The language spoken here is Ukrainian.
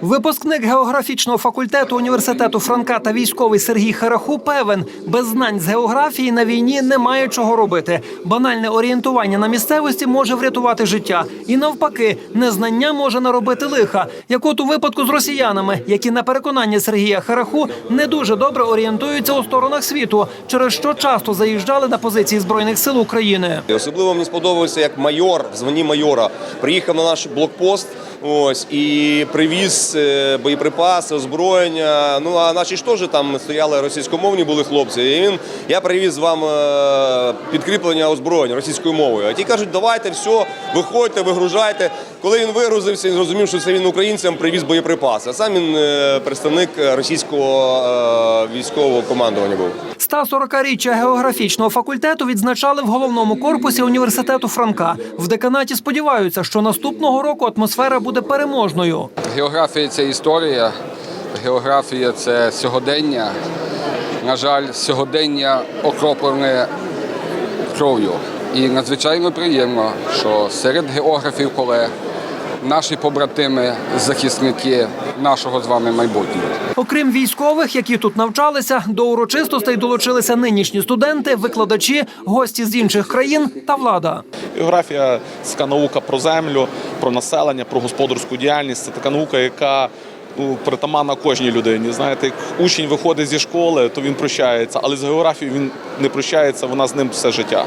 Випускник географічного факультету університету Франка та військовий Сергій Хараху певен, без знань з географії на війні немає чого робити. Банальне орієнтування на місцевості може врятувати життя, і навпаки, незнання може наробити лиха, як от у випадку з росіянами, які на переконання Сергія Хараху не дуже добре орієнтуються у сторонах світу, через що часто заїжджали на позиції збройних сил України. Особливо мені сподобався, як майор в званні майора приїхав на наш блокпост. Ось і привіз е, боєприпаси, озброєння. Ну а наші ж теж там стояли російськомовні були хлопці. І він я привіз вам е, підкріплення озброєння російською мовою. А ті кажуть, давайте все, виходьте, вигружайте. Коли він вигрузився, він зрозумів, що це він українцям привіз боєприпаси. А сам він е, представник російського військового командування був. 140-річчя географічного факультету відзначали в головному корпусі університету Франка. В деканаті сподіваються, що наступного року атмосфера буде переможною. Географія це історія, географія це сьогодення. На жаль, сьогодення окроплене кров'ю. І надзвичайно приємно, що серед географів колег наші побратими, захисники нашого з вами майбутнього. Окрім військових, які тут навчалися, до урочистостей долучилися нинішні студенти, викладачі, гості з інших країн та влада. Географія це наука про землю, про населення, про господарську діяльність. Це така наука, яка ну, притаманна кожній людині. Знаєте, як учень виходить зі школи, то він прощається, але з географією він не прощається, вона з ним все життя.